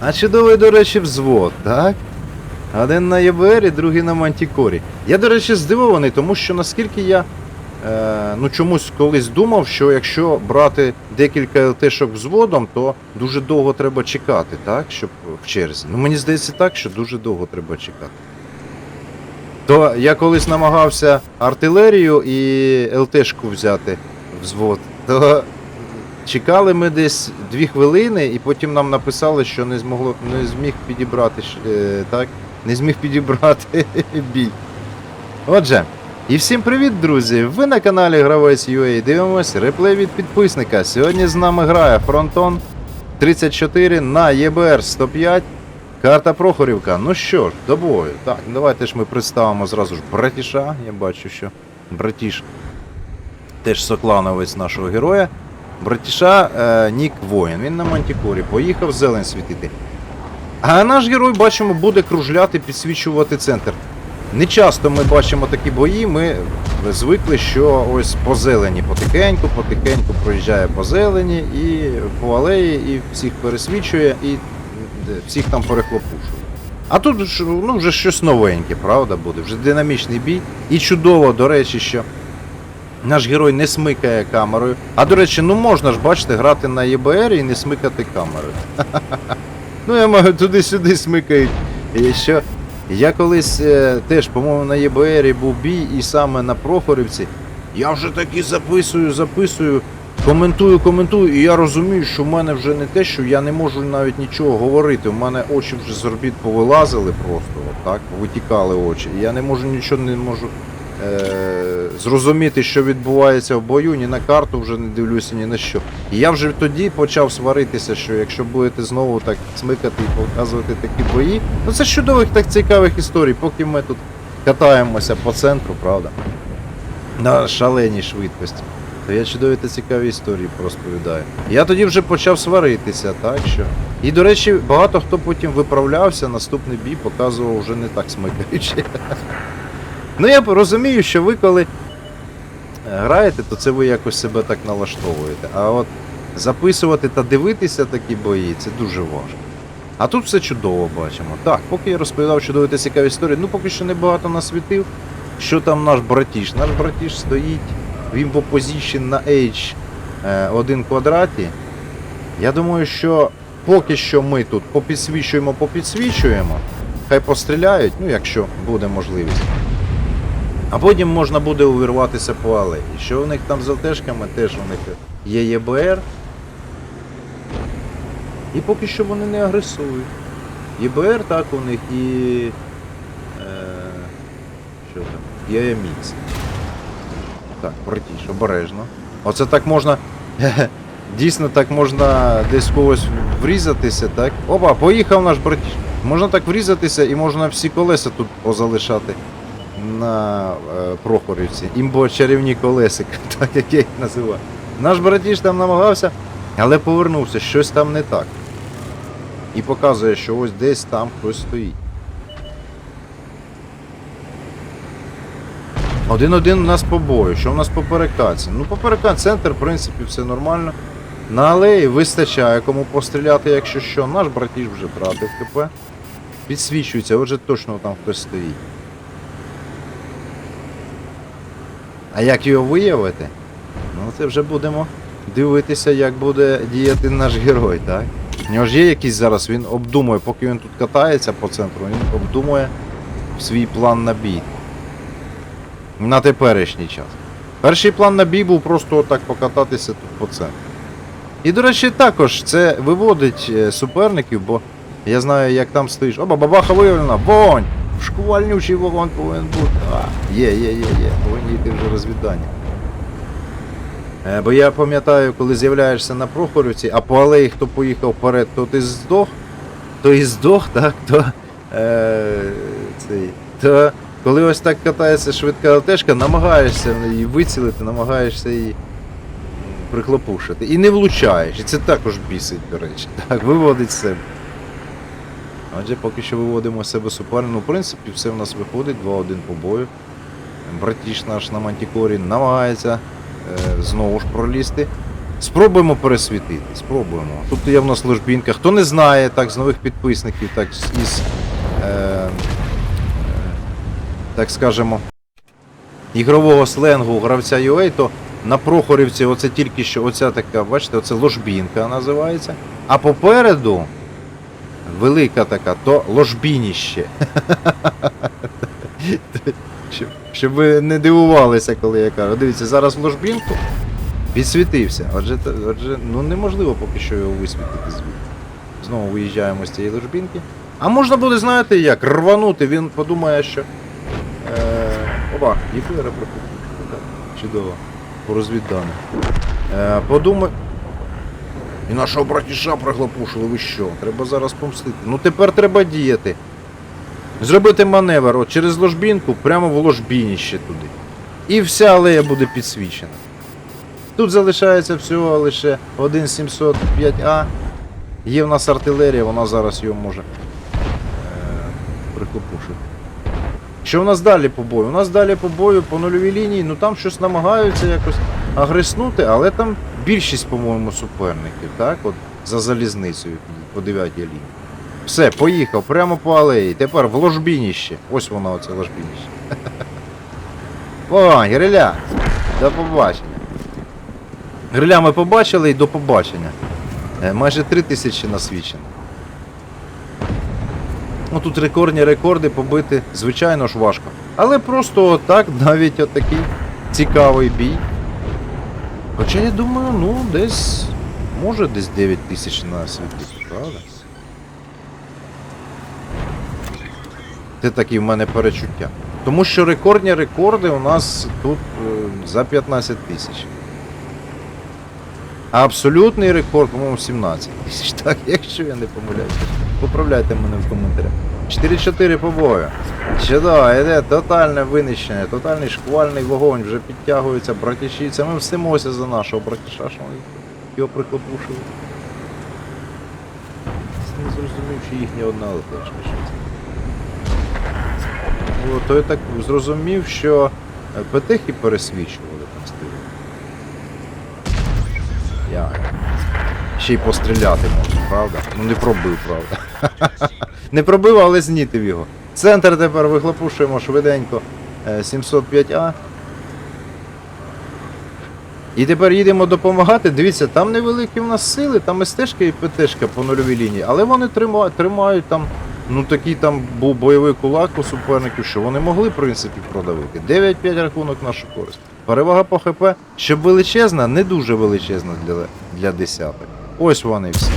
А чудовий, до речі, взвод, так? Один на ЄБРі, другий на Мантікорі. Я, до речі, здивований, тому що наскільки я е, ну, чомусь колись думав, що якщо брати декілька ЛТшок взводом, то дуже довго треба чекати, так? Щоб в черзі. Ну мені здається так, що дуже довго треба чекати. То я колись намагався артилерію і ЛТшку взяти взвод, то чекали ми десь дві хвилини, і потім нам написали, що не змогло не зміг підібрати е, так, не зміг підібрати бій. Отже, і всім привіт, друзі! Ви на каналі Гравець UA дивимось реплей від підписника. Сьогодні з нами грає Фронтон 34 на ЄБР 105. Карта Прохорівка. Ну що ж, до бою. Так, давайте ж ми представимо зразу ж братіша. Я бачу, що братіш теж соклановець нашого героя. Братіша е, Нік Воїн. Він на Мантікорі поїхав зелень світити. А наш герой, бачимо, буде кружляти, підсвічувати центр. Не часто ми бачимо такі бої, ми звикли, що ось по зелені потихеньку, потихеньку проїжджає по зелені і по алеї, і всіх пересвічує, і всіх там перехлопушує. А тут ну, вже щось новеньке, правда, буде, вже динамічний бій. І чудово, до речі, що наш герой не смикає камерою. А до речі, ну можна ж, бачите, грати на ЄБР і не смикати камерою. Ну, я маю туди-сюди смикають. І що я колись е, теж, по-моєму, на ЄБРі був бій, і саме на Прохорівці. Я вже таки записую, записую, коментую, коментую, і я розумію, що в мене вже не те, що я не можу навіть нічого говорити. У мене очі вже з орбіт повилазили просто, так, витікали очі. Я не можу нічого не можу зрозуміти, що відбувається в бою, ні на карту вже не дивлюся, ні на що. І я вже тоді почав сваритися, що якщо будете знову так смикати і показувати такі бої, ну це чудових так цікавих історій, поки ми тут катаємося по центру, правда? На шаленій швидкості. То я чудові та цікаві історії розповідаю. Я тоді вже почав сваритися, так що. І, до речі, багато хто потім виправлявся, наступний бій показував вже не так смикаючи. Ну я розумію, що ви коли е, граєте, то це ви якось себе так налаштовуєте. А от записувати та дивитися такі бої це дуже важко. А тут все чудово бачимо. Так, поки я розповідав чудові та цікаві історії, ну поки що небагато насвітив. Що там наш братіш? Наш братіш стоїть, в опозиції на H е, один квадраті. Я думаю, що поки що ми тут попідсвічуємо, попідсвічуємо. Хай постріляють, ну якщо буде можливість. А потім можна буде увірватися по алеї. Що у них там з ЛТшками, теж у них є ЄБР. І поки що вони не агресують. ЄБР так у них і. Е, що там? АМХ. Так, братіш, обережно. Оце так можна. Дійсно так можна десь когось врізатися, так? Опа, поїхав наш братіш. Можна так врізатися і можна всі колеса тут позалишати на е, Прохорівці. Імбо чарівні колесика, так як я їх називаю. Наш братіш там намагався, але повернувся, щось там не так. І показує, що ось десь там хтось стоїть. Один-один у нас по бою. Що у нас по перекаці? Ну, по перекаці центр, в принципі, все нормально. На алеї вистачає кому постріляти, якщо що. Наш братіш вже втратив КП. Підсвічується, отже точно там хтось стоїть. А як його виявити? Ну це вже будемо дивитися, як буде діяти наш герой, так? У нього ж є якийсь зараз, він обдумує, поки він тут катається по центру, він обдумує свій план на бій. На теперішній час. Перший план на бій був просто отак покататися тут по центру. І, до речі, також це виводить е, суперників, бо я знаю, як там стоїш. Оба, бабаха виявлена, вогонь! Шквальнючий вогонь повинен бути. А, є, є, є, є. Повинні йти вже розвідання. Е, бо я пам'ятаю, коли з'являєшся на Прохорівці, а по алеї хто поїхав вперед, то ти здох, то і здох, так, то, е, цей, то коли ось так катається швидка ЛТшка, намагаєшся її вицілити, намагаєшся її прихлопушити. І не влучаєш. І це також бісить, до речі. Так, виводить себе. Отже, поки що виводимо себе суперника. Ну, в принципі, все в нас виходить, 2-1 по бою. Братіш наш на Мантікорі намагається е, знову ж пролізти. Спробуємо пересвітити, спробуємо. Тут є в нас ложбінка. Хто не знає, так, з нових підписників, так із. Е, е, так скажемо, ігрового сленгу гравця UA, то на Прохорівці оце тільки що оця така, бачите, оце ложбінка називається. А попереду велика така, то ложбініще. Щоб, щоб ви не дивувалися, коли я кажу. Дивіться, зараз в ложбінку підсвітився. Отже, отже, ну неможливо поки що його висвітити звідти. Знову виїжджаємо з цієї ложбінки. А можна буде, знаєте як, рванути, він подумає, що. Е, оба, єфира пропустив. Чудово. По. Е, подумай. І нашого братіша приглопушили, ви що? Треба зараз помстити. Ну тепер треба діяти. Зробити маневр от, через ложбінку прямо в ложбініще туди. І вся алея буде підсвічена. Тут залишається всього лише 1.705А. Є в нас артилерія, вона зараз його може е, прихлопушити. Що у нас далі по бою? У нас далі по бою по нульовій лінії, ну там щось намагаються якось агреснути, але там більшість, по-моєму, суперників, так? От за залізницею по 9 лінії. Все, поїхав, прямо по алеї. Тепер в ложбініще. Ось воно, оце ложбініще. О, гриля! До побачення. Гриля ми побачили і до побачення. Е, Майже 3 тисячі насвічено. Ну тут рекордні рекорди побити, звичайно ж важко. Але просто отак, навіть отакий цікавий бій. Хоча я думаю, ну десь. Може десь 9 тисяч на світі, правда? Це такі в мене перечуття. Тому що рекордні рекорди у нас тут е, за 15 тисяч. А абсолютний рекорд, по-моєму, 17 тисяч. Так, якщо я не помиляюся. Поправляйте мене в коментарях. 4-4 по бою. Чудово, йде тотальне винищення, тотальний шквальний вогонь, вже підтягуються братіші. Ми мстимося за нашого братіша, що вони його прихлопушили. Не зрозумів, що їхня одна летешка. що це. О, то я так зрозумів, що е, петехи пересвічували там стили. Як? Ще й постріляти можна, правда? Ну не пробив, правда. не пробив, але знітив його. Центр тепер вихлопушуємо швиденько е, 705А. І тепер їдемо допомагати. Дивіться, там невеликі в нас сили, там СТшка і ПТшка по нульовій лінії, але вони тримають, тримають там, ну такий там був бойовий кулак у суперників, що вони могли, в принципі, продавити. 9-5 рахунок нашу користь. Перевага по ХП, щоб величезна, не дуже величезна для, для десяток. Ось вони всі.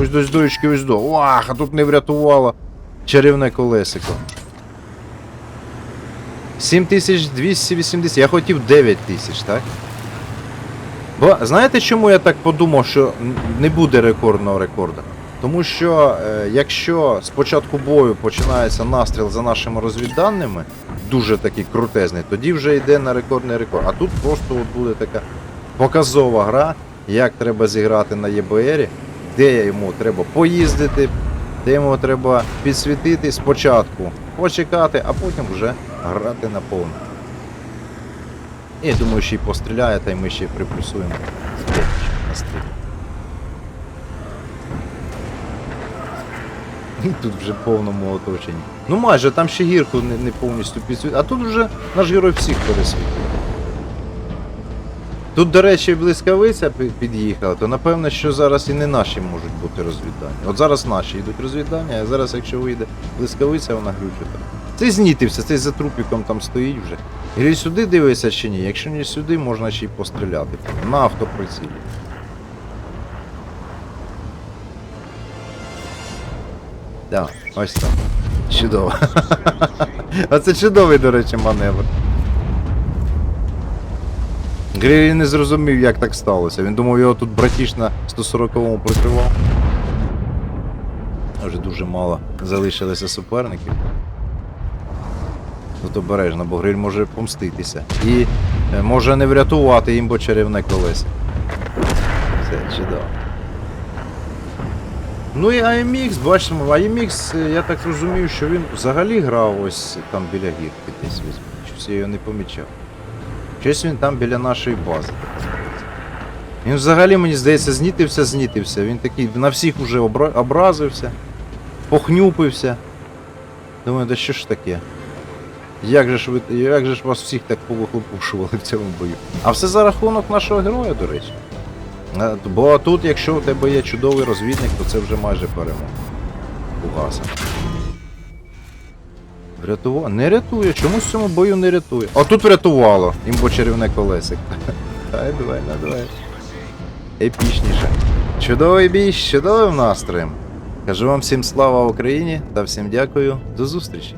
Ось до доючки, ось до. Вах, а тут не врятувало чарівне колесико. 7280, я хотів 9000, так? Бо знаєте, чому я так подумав, що не буде рекордного рекорду? Тому що е, якщо з початку бою починається настріл за нашими розвідданими, дуже такий крутезний, тоді вже йде на рекордний рекорд. А тут просто от буде така показова гра, як треба зіграти на ЄБРі, де йому треба поїздити, де йому треба підсвітити спочатку, почекати, а потім вже грати на повну. Я думаю, ще й постріляє, та й ми ще приплюсуємо. на стрілі. Тут вже повному оточенні. Ну майже там ще гірку не, не повністю підсвіт. А тут вже наш герой всіх пересвітив. Тут, до речі, блискавиця під'їхала, то напевно, що зараз і не наші можуть бути розвіддання. От зараз наші йдуть розвіддання, а зараз, якщо вийде блискавиця, вона глючить. Цей знітився, цей за трупіком там стоїть вже. І сюди дивиться чи ні? Якщо не сюди, можна ще й постріляти. На автоприцілі. Так, ось так. Чудово. Оце чудовий, до речі, маневр. Грилі не зрозумів, як так сталося. Він думав, його тут братіш на 140-му прикривав. Вже дуже мало залишилося суперників. Тут обережно, бо гриль може помститися. І е, може не врятувати їм, бо чарівне колесо. Все, чудово. Ну і AMX, бачимо, AMX, е, я так розумію, що він взагалі грав ось там біля гірки десь візьме. Щось я його не помічав. Щось він там біля нашої бази. Він взагалі, мені здається, знітився, знітився. Він такий на всіх вже обра... образився, похнюпився. Думаю, да що ж таке? Як же ж ви як же ж вас всіх так повихлопушували в цьому бою? А все за рахунок нашого героя, до речі. Бо тут, якщо у тебе є чудовий розвідник, то це вже майже перемога. Угаса. Врятувало? Не рятує. Чомусь в цьому бою не рятує. А тут врятувало. Імбо чарівне колесик. Дай, давай, на, давай. Епічніше. Чудовий бій, з чудовим настроєм. Кажу вам всім слава Україні та всім дякую. До зустрічі.